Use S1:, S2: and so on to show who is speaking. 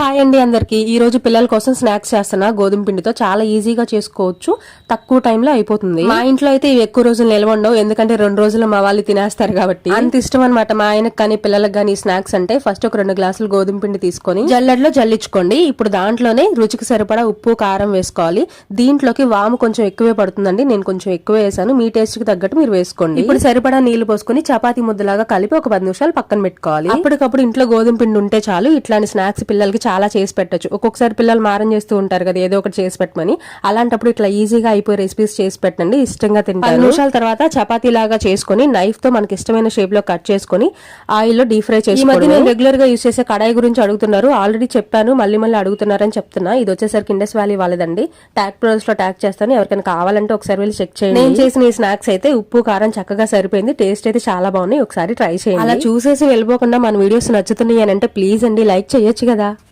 S1: Hi అండి అందరికి. ఈ రోజు పిల్లల కోసం స్నాక్స్ చేస్తున్నా. గోధుమ పిండితో చాలా ఈజీగా చేసుకోవచ్చు. తక్కువ టైంలో అయిపోతుంది. మా ఇంట్లో అయితే ఇవి ఎక్కువ రోజులు నిల్వ ఉండవు. ఎందుకంటే రెండు రోజులు మా వాళ్ళు తినేస్తారు కాబట్టి. అంత ఇష్టం అనమాట మా ఆయనకు కానీ పిల్లలకు కానీ స్నాక్స్ అంటే ఫస్ట్ ఒక రెండు గ్లాసులు గోధుమ పిండి తీసుకొని జల్లెడలో జల్లించుకోండి. ఇప్పుడు దాంట్లోనే రుచికి సరిపడా ఉప్పు కారం వేసుకోవాలి. దీంట్లోకి వాము కొంచెం ఎక్కువే పడుతుందండి. నేను కొంచెం ఎక్కువ వేసాను. మీ టేస్ట్కి తగ్గట్టు మీరు వేసుకోండి. ఇప్పుడు సరిపడా నీళ్ళు పోసుకొని చపాతీ ముద్దలాగా కలిపి ఒక పది నిమిషాలు పక్కన పెట్టుకోవాలి. అప్పటికప్పుడు ఇంట్లో గోధుమ పిండి ఉంటే చాలు. ఇట్లాంటి స్నాక్స్ పిల్లలకి చాలా చేసి పెట్టొచ్చు. ఒక్కొక్కసారి పిల్లలు మారం చేస్తూ ఉంటారు కదా ఏదో ఒకటి చేసి పెట్టమని. అలాంటప్పుడు ఇట్లా ఈజీగా అయిపోయి రెసిపీస్ చేసి పెట్టండి. ఇష్టంగా తింటారు. నిమిషాల తర్వాత చపాతీ లాగా చేసుకొని నైఫ్తో మనకి ఇష్టమైన షేప్లో కట్ చేసుకొని ఆయిల్లో డీప్ ఫ్రై చేసి మధ్య నేను రెగ్యులర్గా యూస్ చేసే కడాయి గురించి అడుగుతున్నారు. ఆల్రెడీ చెప్పాను మళ్ళీ మళ్ళీ అడుగుతున్నారని చెప్తున్నా. ఇది వచ్చేసరికి ఇండస్ వ్యాలీ వాళ్ళదండి. ట్యాగ్ ప్రోస్లో ట్యాగ్ చేస్తాను. ఎవరికైనా కావాలంటే ఒకసారి వెళ్ళి చెక్ చేయండి. నేను చేసిన ఈ స్నాక్స్ అయితే ఉప్పు కారం చక్కగా సరిపోయింది. టేస్ట్ అయితే చాలా బాగున్నాయి. ఒకసారి ట్రై చేయండి. అలా చూసేసి వెళ్ళిపోకుండా మన వీడియోస్ నచ్చుతున్నాయి అని అంటే ప్లీజ్ అండి లైక్ చేయొచ్చు కదా.